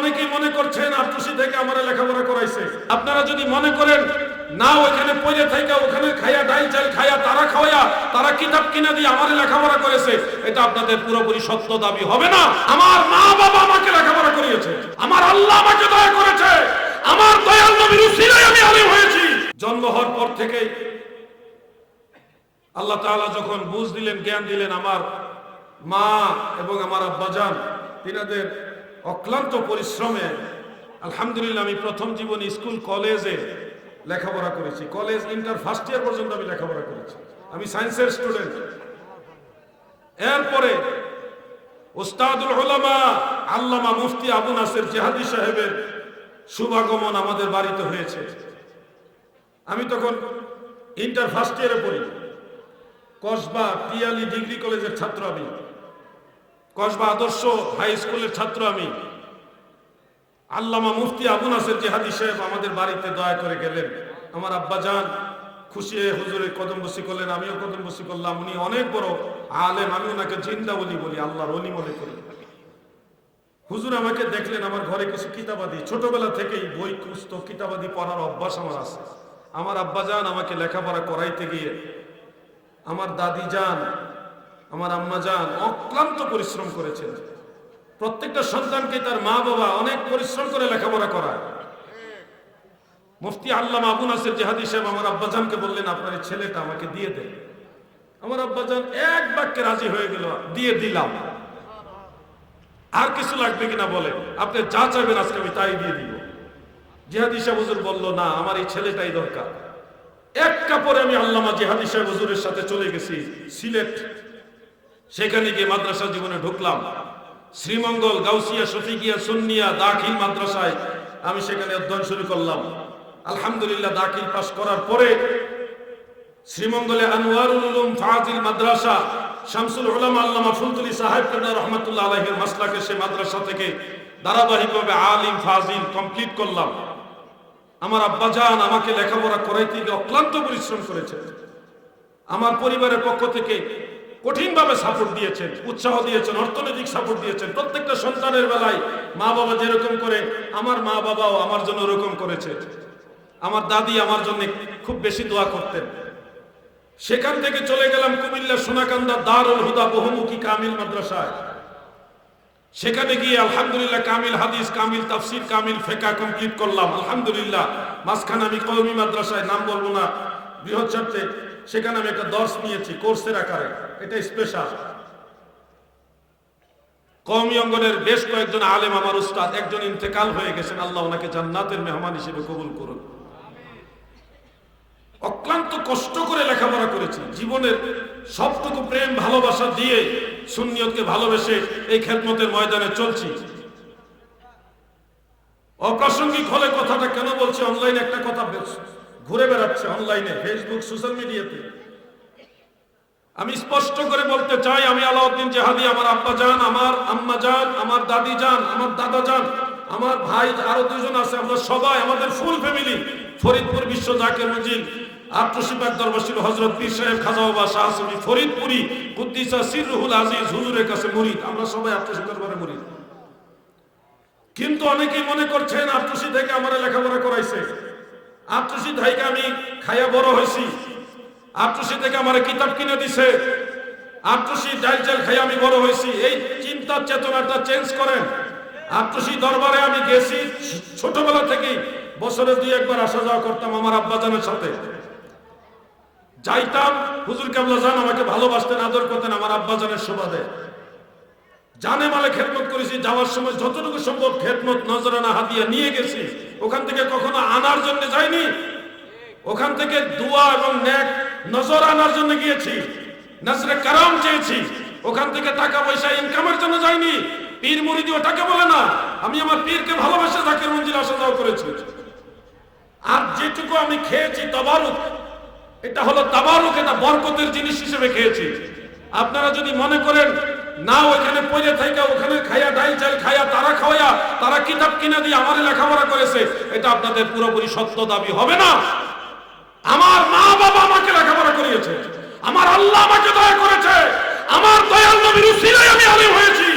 অনেকেই মনে করছেন আটটুসি থেকে আমার লেখাপড়া করাইছে। আপনারা যদি মনে করেন, না, ওইখানে পড়ে থেকে ওখানে খাইয়া ডাইল চাল খাইয়া তারা খাওয়া তারা কিতাব কিনে দিয়ে আমার লেখাপড়া করেছে, এটা আপনাদের পুরোপুরি সত্য দাবি হবে না। আমার মা বাবা আমাকে লেখাপড়া করিয়েছে। আমার আল্লাহ আমাকে দয়া করেছে। আমার দয়াল নবীর উসিলায় আমি আলিম হয়েছি। জন্ম হওয়ার পর থেকেই আল্লাহ তাআলা যখন বুঝ দিলেন, জ্ঞান দিলেন, আমার মা এবং আমার আব্বাজান, তিনাদের অক্লান্ত পরিশ্রমে, আলহামদুলিল্লাহ, আমি প্রথম জীবনে স্কুল, কলেজে লেখাপড়া করেছি। কলেজ, ইন্টার ফার্স্ট ইয়ার পর্যন্ত আমি লেখাপড়া করেছি। আমি সায়েন্সের স্টুডেন্ট এরপরে ওস্তাদুল ওলামা আল্লামা মুফতি আবু নাসের জেহাদি সাহেবের শুভাগমন আমাদের বাড়িতে হয়েছে। আমি তখন ইন্টার ফার্স্ট ইয়ারে পড়ি। কসবা টিয়ালি ডিগ্রি কলেজের ছাত্র আমি। কসবা আদর্শ হাই স্কুলের ছাত্র আমি। আল্লামা মুফতি আবু নাসের জেহাদি সাহেব আমাদের বাড়িতে দয়া করে গেলেন। আমার আব্বা যান, খুশি হুজুরে কদম বসি করলেন, আমিও কদম বসি করলাম। উনি অনেক বড় আলেম, আমি ওনাকে জিন্দা বলি বলি, আল্লাহর অলি মনে করি। হুজুর আমাকে দেখলেন, আমার ঘরে কিছু কিতাবাদি। ছোটবেলা থেকেই বই, পুস্তক, কিতাবাদি পড়ার অভ্যাস আমার আছে। আমার আব্বা যান আমাকে লেখাপড়া করাইতে গিয়ে, আমার দাদি যান আমার আম্মা যান অক্লান্ত পরিশ্রম করেছেন। প্রত্যেকটা সন্তানকে তার মা বাবা অনেক পরিশ্রম করে লেখাপড়া করায়। মুফতি আল্লাহ আবু নাসের জেহাদি সাহেব আমার আব্বাজানকে বললেন, আপনার ছেলেটা আমাকে দিয়ে দেন আমার আব্বাজান এক বাক্যে রাজি হয়ে গেল, দিয়ে দিলাম। আর কিছু লাগবে কিনা বলে আপনি যা চাইবেন আজকে আমি তাই দিয়ে দিব। জেহাদি সাহেব হুজুর বলল, না, আমার এই ছেলেটাই দরকার। এক কাপড়ে আমি আল্লামা জেহাদি সাহেব হুজুরের সাথে চলে গেছি, সিলেট। সেখানে গিয়ে মাদ্রাসা জীবনে ঢুকলাম। শ্রীমঙ্গল, গাউসিয়া, শফিকিয়া, সুন্নিয়া দাখিল মাদ্রাসায় আমি সেখানে অধ্যয়ন শুরু করলাম। আলহামদুলিল্লাহ দাখিল পাস করার পরে শ্রীমঙ্গলে আনোয়ারুল উলুম ফাজিল মাদ্রাসা শামসুল উলামা আল্লামা ফুলতুলি সাহেব রহমাতুল্লাহ আলাইহির মাসলাকে সে মাদ্রাসা থেকে ধারাবাহিকভাবে আলিম ফাজিল কমপ্লিট করলাম। আমার আব্বাজান আমাকে লেখাপড়া করাইতে গিয়ে অক্লান্ত পরিশ্রম করেছে। আমার পরিবারের পক্ষ থেকে কঠিনভাবে সাপোর্ট দিয়েছেন, উৎসাহ দিয়েছেন, অর্থনৈতিক সাপোর্ট দিয়েছেন। প্রত্যেকটা সন্তানের বেলায় মা বাবা যেরকম করে, আমার মা বাবাও আমার জন্য ওরকম করেছে। আমার দাদি আমার জন্য খুব বেশি দোয়া করতেন। সেখান থেকে চলে গেলাম কুমিল্লা সোনাকান্দা দারুল হুদা বহুমুখী কামিল মাদ্রাসায়। সেখানে গিয়ে আলহামদুলিল্লাহ কামিল হাদিস, কামিল তাফসির, কামিল ফেকা কমপ্লিট করলাম। আলহামদুলিল্লাহ, মাঝখানে আমি কৌমি মাদ্রাসায়, নাম বলব না, বৃহৎ সেখানে আমি একটা দর্শ নিয়েছি, কোর্সের আকারে। এটা স্পেশাল কওমি অঙ্গনের বেশ কয়েকজন আলেম আমার উস্তাদ, একজন ইন্তেকাল হয়ে গেছেন, আল্লাহ ওনাকে জান্নাতের মেহমান হিসেবে কবুল করুন। অক্লান্ত কষ্ট করে লেখাপড়া করেছি। জীবনের সবটুকু প্রেম, ভালোবাসা দিয়ে সুন্নিয়তকে ভালোবেসে এই খেদমতের ময়দানে চলছি। অপ্রাসঙ্গিক হলে কথাটা কেন বলছি? অনলাইনে একটা কথা বেশ ঘুরে বেড়াচ্ছে অনলাইনে ফেসবুক সোশ্যাল মিডিয়াতে আমি স্পষ্ট করে বলতে চাই, আমি আলাউদ্দিন জাহাদি, আমার আব্বা যান আমার আম্মা যান আমার দাদি যান আমার দাদা যান আমার ভাই, আরও দুজন আছে, আমরা সবাই, আমাদের ফুল ফ্যামিলি ফরিদপুর বিশ্ব জাকের মজিদ আত্মশিবাগ দরবাসীর হজরত পীর সাহেব খাজা বাবা শাহ আসমি ফরিদপুরি, কুদ্দিসা সিররুহুল আজিজ হুজুরের কাছে মুরিদ, আমরা সবাই আত্মশী দরবারে মুরিদ। কিন্তু অনেকেই মনে করছেন আত্মশী থেকে আমার লেখাপড়া করাইছে। আত্মশী ভাইকে আমি খাইয়া বড় হয়েছি আটশি থেকে আমার কিতাব কিনে দিছে। আটশি ডাল চাল খাই আমি বড় হয়েছি এই চিন্তার চেতনাটা চেঞ্জ করেন। আটশি দরবারে আমি গেছি। ছোটবেলা থেকেই বছরে দুই একবার আসা যাওয়া করতাম আমার আব্বাজানের সাথে। যাইতাম, হুজুর কাবলা জান আমাকে ভালোবাসতেন, আদর করতেন আমার আব্বাজানের সুবাদে জানে মালে খেদমত করেছি, যাওয়ার সময় যতটুকু সম্ভব খেদমত নজরানা হাতিয়া নিয়ে গেছি। ওখান থেকে কখনো আনার জন্য যাইনি। ওখান থেকে দোয়া এবং ন্যাক নজর আনার জন্য গিয়েছি। নজরে কারাম চেয়েছি। ওখান থেকে টাকা পয়সা ইনকামের জন্য যাইনি। পীর মুরিদি ওটাকে বলে না, আমি আমার পীরকে ভালোবাসে জাকির মঞ্জিল আসা যাওয়া করেছি। আর যেটুকু আমি খেয়েছি, তবারুক, এটা হলো তাবারুক, এটা বরকতের জিনিস হিসেবে খেয়েছি। আপনারা যদি মনে করেন না, ওইখানে পড়ে থেকে ওখানে খাইয়া ডাইল চাল খাইয়া তারা খাওয়া তারা কিতাব কিনে দিয়ে আমার লেখাপড়া করেছে, এটা আপনাদের পুরোপুরি সত্য দাবি, হবে না? আমার মা বাবা আমাকে লেখাপড়া করিয়েছে, আমার আল্লাহ আমাকে দয়া করেছে, আমার দয়াল নবীর উসিলায় আমি আলিম হয়েছি,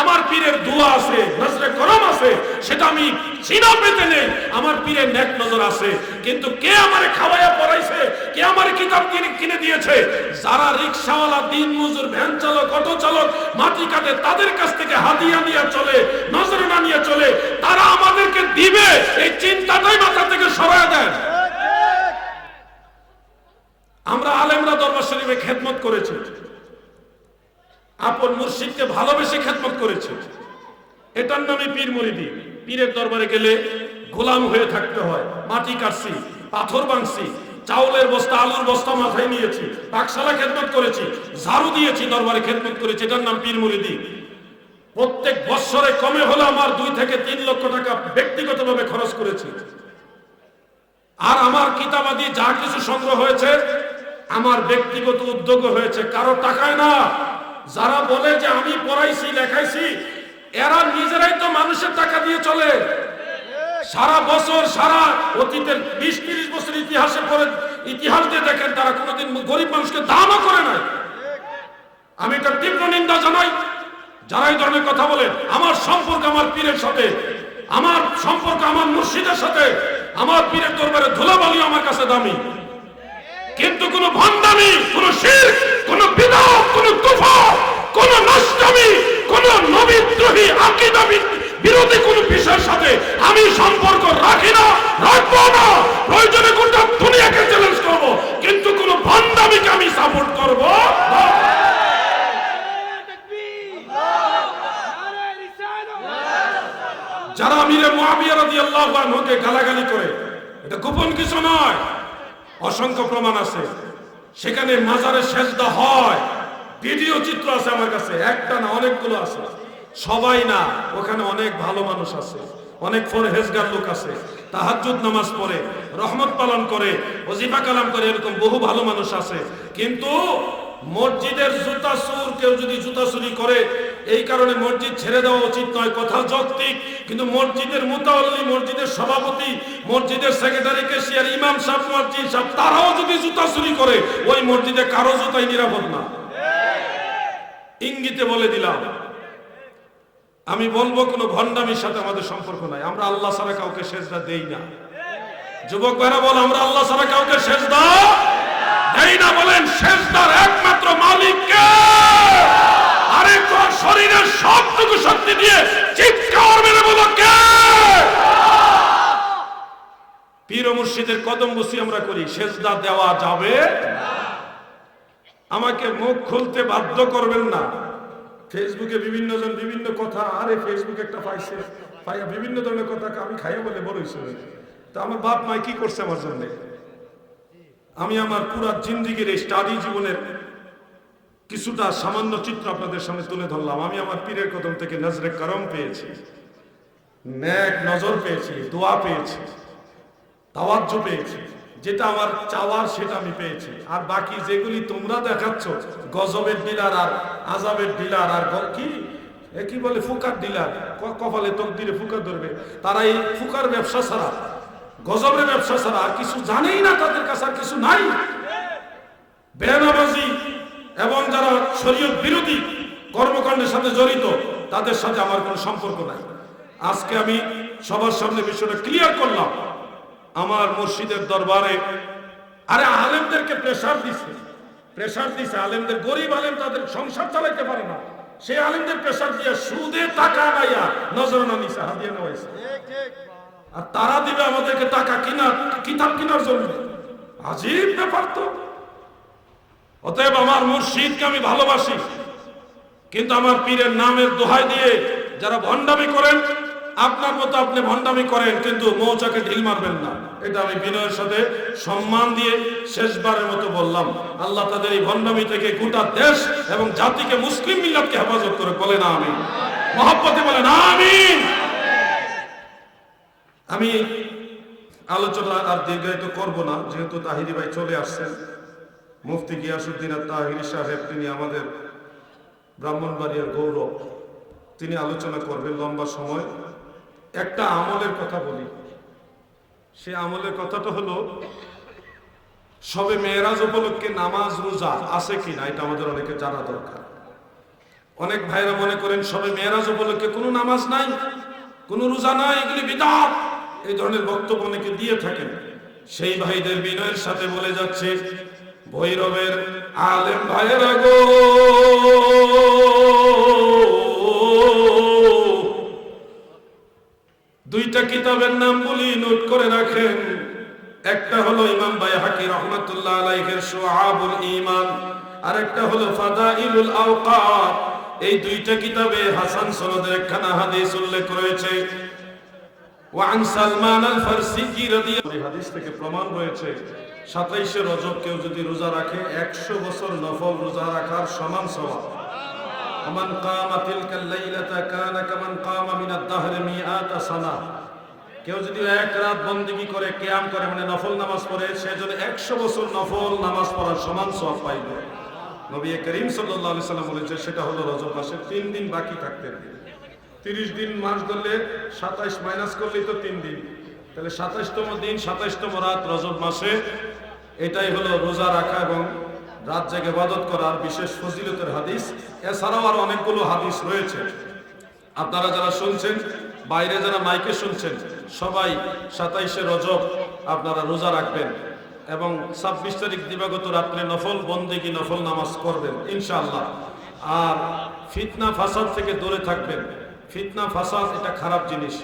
আমার পীরের দোয়া আছে, নজরে করম আছে, সেটা আমি চিনা পেতে নেই, আমার পীরের নেক নজর আছে, কিন্তু কে আমারে খাওয়াইয়া পড়াইছে? কে আমার কিতাব কিনে কিনে দিয়েছে? যারা রিক্সাওয়ালা, দিন মজুর, ভ্যান চালক, অটো চালক, মাটি কাটে, তাদের কাছ থেকে হাদিয়া নিয়ে চলে নজরানা নিয়ে চলে, তারা আমাদেরকে দিবে। এই চিন্তাটাই মাথা থেকে সরায় দেন। আমরা আলেমরা দরবার শরীফে খেদমত করেছি। আপন মুর্শিদকে ভালোবেসে খেদমত করেছি। এটার নামে পীর মুরিদি। পীরের দরবারে গেলে গোলাম হয়ে থাকতে হয়। মাটি কাটছি, পাথর ভাঙছি চাউলের বস্তা, আলুর বস্তা মাথায় নিয়েছি, পাকশালা খেদমত করেছি, ঝাড়ু দিয়েছি, দরবারে খেদমত করেছি, এটার নাম পীর মুরিদি। প্রত্যেক বৎসরে কমে হলে আমার দুই থেকে তিন লক্ষ টাকা ব্যক্তিগতভাবে খরচ করেছি। আর আমার কিতাবাদি যা কিছু সংগ্রহ হয়েছে, আমার ব্যক্তিগত উদ্যোগ হয়েছে। কারও টাকায় না। যারা বলে যে আমি পড়াইছি, লেখাইছি, এরা নিজেরাই তো মানুষের টাকা দিয়ে চলে। সারা বছর, সারা অতীতের বিশ, তিরিশ বছর ইতিহাসে পড়ে, ইতিহাস দিয়ে দেখেন তারা কোনোদিন গরিব মানুষকে দানও করে নাই। আমি এটা তীব্র নিন্দা জানাই, যারা এই ধরনের কথা বলেন আমার সম্পর্ক আমার পীরের সাথে, আমার সম্পর্ক আমার মুর্শিদের সাথে, আমার পীরের দরবারে ধুলাবালি আমার কাছে দামি। কিন্তু কোন ভণ্ডামি, কোন শির কোন বিদাত, কোন কুফর কোন নষ্টমী, কোন নবীদ্রোহী আকিদা বিরোধী কোন বিষয়ের সাথে আমি সম্পর্ক রাখি না, রাখব না। প্রয়োজনে গোটা দুনিয়াকে চ্যালেঞ্জ করব। কিন্তু কোন ভণ্ডামিকে আমি সাপোর্ট করব। যারা আমিরে গালাগালি করে, এটা গোপন কিছু নয়। অসংখ্য প্রমাণ আছে। সেখানে মাজারে সেজদা হয়। ভিডিও চিত্র আছে আমার কাছে, একটা না অনেকগুলো আছে। সবাই না, ওখানে অনেক ভালো মানুষ আছে, অনেক ফরহেজগার লোক আছে, তাহাজ্জুদ নামাজ পড়ে, রহমত পালন করে, ওজিফা কালাম করে, এরকম বহু ভালো মানুষ আছে। কিন্তু মসজিদের জুতা চুর, কেউ যদি জুতা চুরি করে, এই কারণে মসজিদ ছেড়ে দেওয়া উচিত নয় কথা যৌক্তিক। কিন্তু মসজিদের মুতাওয়াল্লি, মসজিদের সভাপতি, মসজিদের সেক্রেটারি কেশিয়ার ইমাম সাহেব, মসজিদ সাহেব, তারাও যদি জুতা চুরি করে, ওই মসজিদে কারও জুতাই নিরাপদ না। ইঙ্গিতে বলে দিলাম আমি বলব, কোনো ভণ্ডামির সাথে আমাদের সম্পর্ক নাই। আমরা আল্লাহ ছাড়া কাউকে সেজদা দেই না। যুবক ভাইরা বল, আমরা আল্লাহ ছাড়া কাউকে সেজদা দেই না বলেন, সেজদার একমাত্র মালিক কে? আরে তোর শরীরের সবটুকু শক্তি দিয়ে চিৎকার মেরে বলো কে? পীর মুর্শিদের কদম বসি আমরা করি, সেজদা দেওয়া যাবে আমাকে মুখ খুলতে বাধ্য করবেন না। ফেসবুকে বিভিন্ন জন বিভিন্ন কথা, আরে ফেসবুক একটা পাইছে, পাইয়া বিভিন্ন ধরনের কথা আমি খাইয়া বলে বড় হিসেবে তো আমার বাপ মাই কি করছে আমার জন্য? আমি আমার পুরা জিন্দিগির এই স্টাডি জীবনের কিছুটা সামান্য চিত্র আপনাদের সামনে তুলে ধরলাম। আমি আমার পীরের কদম থেকে নজরে করম পেয়েছি, ন্যাক নজর পেয়েছি, দোয়া পেয়েছি, তাওয়াজ্জু পেয়েছি। যেটা আমার চাওয়ার সেটা আমি পেয়েছি। আর বাকি যেগুলি তোমরা দেখাচ্ছ, গজবের ডিলার আর আজাবের ডিলার আর কি? কি বলে? ফুকার ডিলার। কপালে তকদিরে ফুকার ধরবে। তারা এই ফুকার ব্যবসা ছাড়া, গজবের ব্যবসা ছাড়া আর কিছু জানেই না, তাদের কাছে আর কিছু নাই। বেনামাজি এবং যারা শরীয়ত বিরোধী কর্মকাণ্ডের সাথে জড়িত, তাদের সাথে আমার কোনো সম্পর্ক নাই। আজকে আমি সবার সামনে বিষয়টা ক্লিয়ার করলাম। আমার মসজিদের দরবারে। আরে আলেমদেরকে প্রেশার দিছে। প্রেশার দিছে, আলেমদের গরিব আলেম তাদের সংসার চালাইতে পারে না। সেই আলেমদের প্রেশার দিয়ে সুদে টাকা নাইয়া নজরানা নিছে হাদিয়া নেওয়াইছে। আর তারা দিবে আমাদেরকে টাকা কিনা কিতাব কেনার জন্য। আজীব ব্যাপার তো। অতএব আমার মুর্শিদকে আমি ভালোবাসি। কিন্তু আমার পীরের নামের দোহাই দিয়ে যারা ভণ্ডামি করেন আপনার মতো আপনি ভণ্ডামি করেন, কিন্তু মৌচাকে ঢিল মারবেন না। এটা আমি বিনয়ের সাথে সম্মান দিয়ে শেষবারের মতো বললাম। আল্লাহ তাদের এই ভণ্ডামি থেকে গোটা দেশ এবং জাতিকে মুসলিম মিল্লাতকে হেফাজত করে বলে না আমি মহাব্বতে বলে না আমি আমি আলোচনা আর দীর্ঘায়িত করব না, যেহেতু তাহিরি ভাই চলে আসছেন। মুফতি গিয়াসুদ্দিন আর তাহিরি সাহেব, তিনি আমাদের ব্রাহ্মণবাড়িয়ার গৌরব। তিনি আলোচনা করবেন লম্বা সময়। একটা আমলের কথা বলি। সে আমলের কথাটা হলো, সবে মেয়েরাজ উপলক্ষে নামাজ, রোজা আছে কিনা এটা আমাদের অনেকে জানা দরকার। অনেক ভাইরা মনে করেন, সবে মেয়েরাজ উপলক্ষে কোনো নামাজ নাই, কোনো রোজা নাই, এগুলি বিদাত। এই ধরনের বক্তব্য অনেকে দিয়ে থাকেন। সেই ভাইদের বিনয়ের সাথে বলে যাচ্ছে, ভৈরবের আলেম ভাইয়েরা গো! কিতাবের নাম বলি নোট করে রাখেন একটা হলো ইমাম বাই হাকি রহমতুল্লাহ আলাইহের সোহাবুল ইমান আর একটা হলো ফাদাইলুল আওকাত এই দুইটা কিতাবে হাসান সনদের একখানা হাদিস উল্লেখ রয়েছে ওয়ান সালমান আল ফারসি রাদিয়াল্লাহু এই হাদিস থেকে প্রমাণ রয়েছে 27 রজব কেউ যদি রোজা রাখে 100 বছর নফল রোজা রাখার সমান সওয়াব ومن قام تلك الليلة كان كمن قام من الدهر مئات سنة কেউ যদি এক রাত বন্দিগি করে কেয়াম করে মানে নফল নামাজ পড়ে, সে যদি একশো বছর নফল নামাজ পড়ার সমান সব পাইবে নবী করিম আলাইহি সাল্লাম বলেছে সেটা হলো রজব মাসে তিন দিন বাকি থাকতে তিরিশ দিন মাস ধরলে সাতাইশ মাইনাস করলেই তো তিন দিন। তাহলে সাতাইশতম দিন, সাতাইশতম রাত রজব মাসে, এটাই হলো রোজা রাখা এবং রাত জেগে ইবাদত করার বিশেষ ফজিলতের হাদিস, এছাড়াও আর অনেকগুলো হাদিস রয়েছে। আপনারা যারা শুনছেন বাইরে যারা মাইকে শুনছেন, সবাই সাতাইশে রজব আপনারা রোজা রাখবেন এবং ছাব্বিশ তারিখ দিবাগত রাত্রে নফল বন্দেগি নফল নামাজ করবেন ইনশাআল্লাহ। আর ফিতনা ফাসাদ থেকে দূরে থাকবেন। ফিতনা ফাসাদ এটা খারাপ জিনিস।